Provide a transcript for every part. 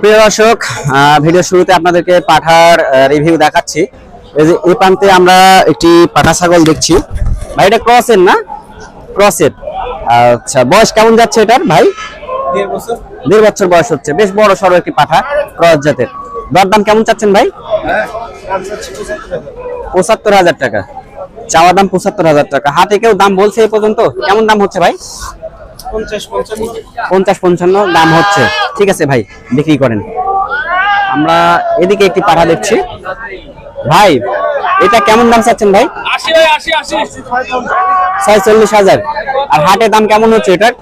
প্রিয় দর্শক ভিডিও শুরুতে আপনাদেরকে পাঠার রিভিউ দেখাচ্ছি। এই যে এই প্রান্তে আমরা একটি পাঠা ছাগল দেখছি। ভাই এটা ক্রসের না? ক্রসের আচ্ছা বয়স কেমন যাচ্ছে এটার ভাই? দেড় বছর। বয়স হচ্ছে। বেশ বড় সড়ো একটি পাঠা ক্রস জাতের। দরদাম কেমন চাচ্ছেন ভাই? হ্যাঁ দাম পঁচাত্তর হাজার টাকা। চাওয়া দাম পঁচাত্তর হাজার টাকা। হাতে কেউ দাম বলছে এই পর্যন্ত? কেমন দাম হচ্ছে ভাই? পঞ্চাশ পঞ্চান্ন দাম হচ্ছে। ঠিক আছে ভাই বিক্রি করেন। আমরা এদিকে একটি পাঠা দেখছি। ভাই এটা কেমন দাম চাচ্ছেন ভাই? আশি ছয়চল্লিশ হাজার। আর হাটের দাম কেমন হচ্ছে এটার?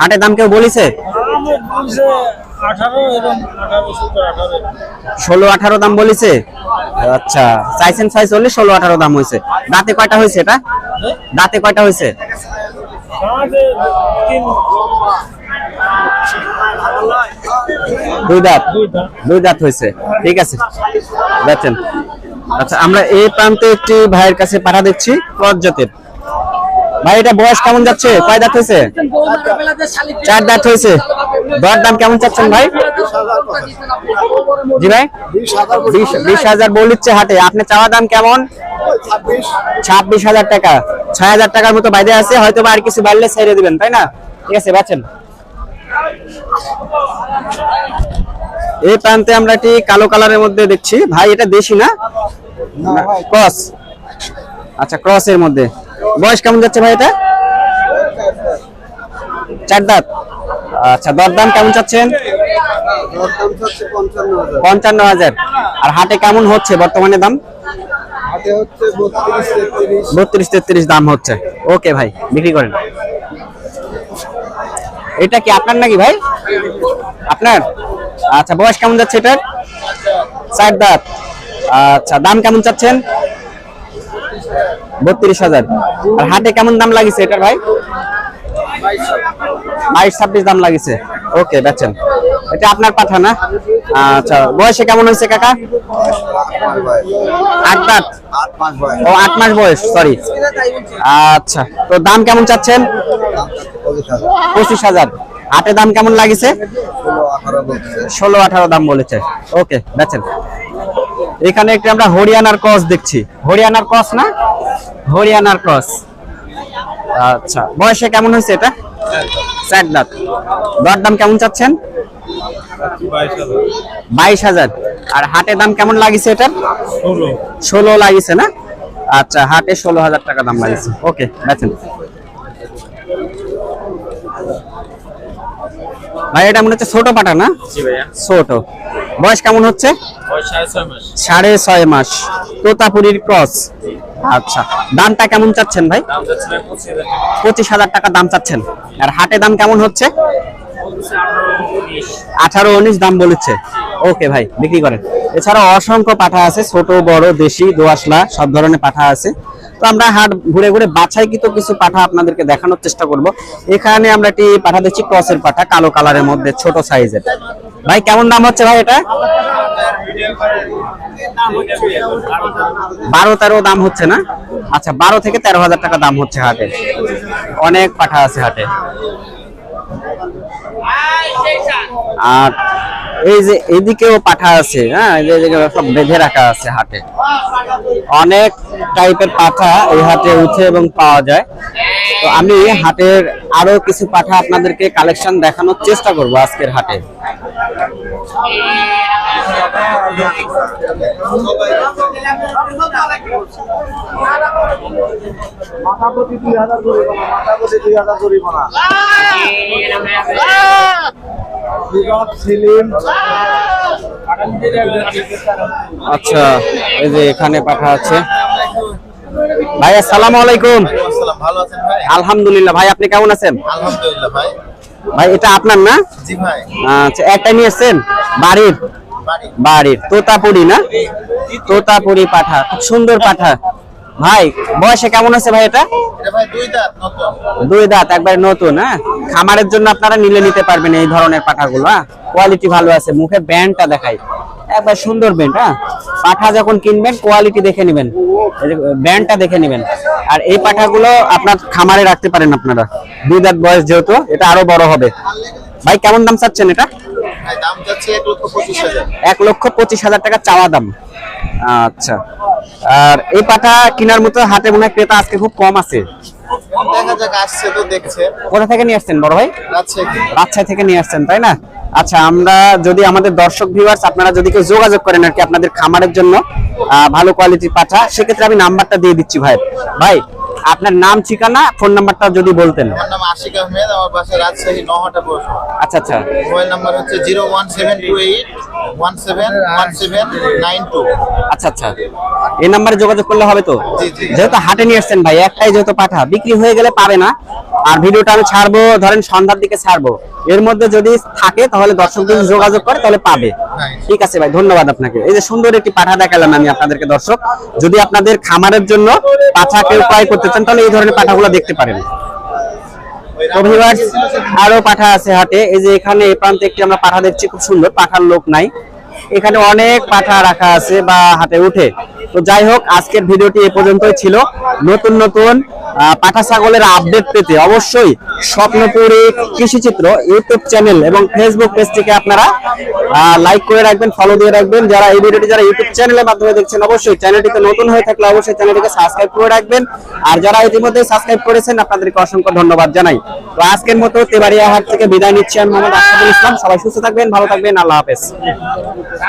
হাটের দাম কেউ বলেছে? ষোলো আঠারো দাম বলেছে? আচ্ছা চাইছেন ছয় চল্লিশ ষোলো আঠারো দাম হয়েছে। দাঁতে কয়টা হয়েছে এটা? দাঁতে কয়টা হয়েছে? দুই দাঁত। দুই দাঁত হয়েছে। ঠিক আছে। আচ্ছা আমরা এই প্রান্তে একটি ভাইয়ের কাছে পাঠা ভাই, এটা বয়স কেমন যাচ্ছে? কয় দাঁত হয়েছে? চার দাঁত হয়েছে। দর দাম কেমন চাচ্ছেন ভাই? জি ভাই। বিশ হাজার বলিচ্ছে হাটে। আপনি চাওয়া দাম কেমন? ছাব্বিশ হাজার টাকা। ছয় হাজার টাকার মতো বাইরে আছে। হয়তো আর কিছু বাড়লে ছেড়ে দিবেন, তাই না? ঠিক আছে, বাঁচেন। এই প্রান্তে আমরা একটি কালো কালারের মধ্যে দেখছি। ভাই এটা দেশি না? ক্রস। আচ্ছা ক্রস এর মধ্যে। বয়স কেমন যাচ্ছে ভাই এটা? চার দাঁত। আচ্ছা দরদাম কেমন চাচ্ছেন? পঞ্চান্ন হাজার। আর হাটে কেমন হচ্ছে বর্তমানে দাম? বত্রিশ তেত্রিশ দাম হচ্ছে। ওকে ভাই বিক্রি করেন। এটা কি আপনার নাকি ভাই? আপনার? আচ্ছা বয়স কেমন যাচ্ছে এটার? চার দাঁত আচ্ছা দাম কেমন চাচ্ছেন? বত্রিশ হাজার। আর হাটে কেমন দাম লাগিছে এটার ভাই? বাইশ ছাব্বিশ দাম লাগিছে। ওকে, বেচেন। এটা আপনার পাঠা না? আচ্ছা বয়সে কেমন হয়েছে কাকা? আট দাঁত ও, আট মাস বয়স সরি আচ্ছা তো দাম কেমন চাচ্ছেন? পঁচিশ হাজার। হাটে দাম কেমন লাগিছে? ষোলো আঠারো দাম বলেছে। ওকে বেচেন। এখানে একটি আমরা হরিয়ানার ক্রস দেখছি। হরিয়ানার ক্রস না? হরিয়ানার ক্রস। আচ্ছা বয়সে কেমন হয়েছে এটা? চার দাঁত। দর দাম কেমন চাচ্ছেন? বাইশ হাজার। আর হাটে দাম কেমন লাগিছে এটা ষোলো। ষোলো লাগিছে না? আচ্ছা হাটে ষোলো হাজার টাকা দাম লাগিছে। ওকে বেচেন। ভাই এটা মনে হচ্ছে ছোট পাটা না? ছোট। বয়স কেমন হচ্ছে? সাড়ে ছয় মাস। তোতাপুরীর ক্রস। আচ্ছা। দামটা কেমন চাচ্ছেন ভাই? পঁচিশ হাজার টাকা। দাম চাচ্ছেন। আর হাটে দাম কেমন হচ্ছে? আঠারো উনিশ দাম বলেছে। ওকে ভাই, বিক্রি করেন। এছাড়া অসংখ্য পাঠা আছে, ছোট, বড়, দেশি দোয়াশলা সব ধরনের পাঠা আছে। তো আমরা হাট ঘুরে ঘুরে বাছাইকৃত কিছু পাঠা আপনাদেরকে দেখানোর চেষ্টা করব। এখানে আমরা একটি পাঠা দিচ্ছি ক্রসের পাঠা, কালো কালারের মধ্যে, ছোট সাইজের। ভাই, কেমন দাম হচ্ছে ভাই এটা? বারো তেরো দাম হচ্ছে না? আচ্ছা বারো থেকে তেরো হাজার টাকা দাম হচ্ছে হাটে। অনেক পাঠা আছে হাটে। আর এই যে এদিকেও পাঠা আছে হ্যাঁ? সব বেঁধে রাখা আছে হাটে। অনেক টাইপের পাঠা এই হাটে উঠে এবং পাওয়া যায়। তো আমি হাটের আরও কিছু পাঠা আপনাদেরকে কালেকশন দেখানোর চেষ্টা করব আজকের হাটে। মাথাপতি দুই হাজার জরিমানা মাথাপতি দুই হাজার জরিমানা বিগত সেলিম। আচ্ছা এই যে এখানে পাঠা আছে। ভাই আসসালামু আলাইকুম। ভালো আছেন ভাই? আলহামদুলিল্লাহ ভাই আপনি কেমন আছেন? আলহামদুলিল্লাহ ভাই। ভাই এটা আপনার না? জি ভাই। আচ্ছা একটা নিয়েছেন বাড়ির? বাড়ির। তোতাপুরি না? তোতাপুরি পাঠা। খুব সুন্দর পাঠা। ভাই বয়সে কেমন আছে ভাই এটা? এটা ভাই দুই দাঁত নতুন। দুই দাঁত একবার নতুন হ্যাঁ? খামারের জন্য আপনারা নিলে নিতে পারবেন এই ধরনের পাঠাগুলো হ্যাঁ? কোয়ালিটি ভালো আছে। মুখে ব্যান্ডটা দেখাই। একবার সুন্দর ব্যান্ড হ্যাঁ? পাঠা যখন কিনবেন কোয়ালিটি দেখে নেবেন। ব্যান্ডটা দেখে নেবেন। আর এই পাঠাগুলো আপনার খামারে রাখতে পারেন আপনারা। দুই দাঁত বয়স যেহেতু এটা আরও বড় হবে। ভাই কেমন দাম চাচ্ছেন এটা? এক লক্ষ পঁচিশ হাজার। এক লক্ষ পঁচিশ হাজার টাকা চাওয়া দাম। আচ্ছা। আর এই পাটা কেনার মতো হাতে মনে হয় ক্রেতা আজকে খুব কম আছে। দেখা যাক আসছে তো দেখছে। কোথা থেকে নিয়ে আসছেন বড় ভাই? রাজশাহী রাজশাহী থেকে নিয়ে আসছেন তাই না? আচ্ছা আমরা যদি আমাদের দর্শক ভিউয়ার্স আপনারা যদি কেউ যোগাযোগ করেন আর কি আপনাদের খামারের জন্য ভালো কোয়ালিটির পাঠা সেক্ষেত্রে আমি নাম্বারটা দিয়ে দিচ্ছি ভাই। ভাই আপনার নাম ঠিকানা ফোন নাম্বারটা যদি বলতেন। আমার নাম আশিক আহমেদ আমার বাসা রাজশাহী নহাটা পৌরসভা আচ্ছা আচ্ছা। মোবাইল নাম্বার হচ্ছে zero one seven two eight one seven one seven nine two. আচ্ছা আচ্ছা। এই নাম্বারে যোগাযোগ করলে হবে তো। যেহেতু হাটে নিয়ে আসছেন ভাই একটাই যেহেতু পাঠা বিক্রি হয়ে গেলে পাবে না। আর ভিডিওটা আমি ছাড়বো ধরেন সন্ধ্যার দিকে ছাড়বো। এর মধ্যে যদি থাকে তাহলে দর্শক যদি যোগাযোগ করে তাহলে পাবে। ঠিক আছে ভাই ধন্যবাদ আপনাকে। এই যে সুন্দর একটি পাঠা দেখালাম আমি আপনাদেরকে দর্শক। যদি আপনাদের খামারের জন্য পাঠা কেউ ক্রয় করতে চান তাহলে এই ধরনের পাঠাগুলো দেখতে পারেন। আরও পাঠা আছে হাটে এই যে এখানে এই প্রান্তে একটি আমরা পাঠা দেখছি খুব সুন্দর পাঠার লোক নাই। এখানে অনেক পাঠা রাখা আছে বা হাতে উঠে। তো যাই হোক, আজকের ভিডিওটি এ পর্যন্তই ছিল। নতুন নতুন পাঠা ছাগলের আপডেট পেতে অবশ্যই স্বপ্নপুরী কৃষিচিত্র ইউটিউব চ্যানেল এবং ফেসবুক পেজটিকে আপনারা লাইক করে রাখবেন ফলো দিয়ে রাখবেন। যারা এই ভিডিওটি যারা ইউটিউব চ্যানেলের মাধ্যমে দেখছেন, অবশ্যই চ্যানেলটিতে নতুন হয়ে থাকলে অবশ্যই চ্যানেলটিকে সাবস্ক্রাইব করে রাখবেন। আর যারা ইতিমধ্যে সাবস্ক্রাইব করেছেন, আপনাদেরকে অসংখ্য ধন্যবাদ জানাই। তো আজকের মতো তেবাড়িয়া হাট থেকে বিদায় নিচ্ছি আমি মোহাম্মদ আশরাফুল ইসলাম। সবাই সুস্থ থাকবেন, ভালো থাকবেন, আল্লাহ হাফেজ।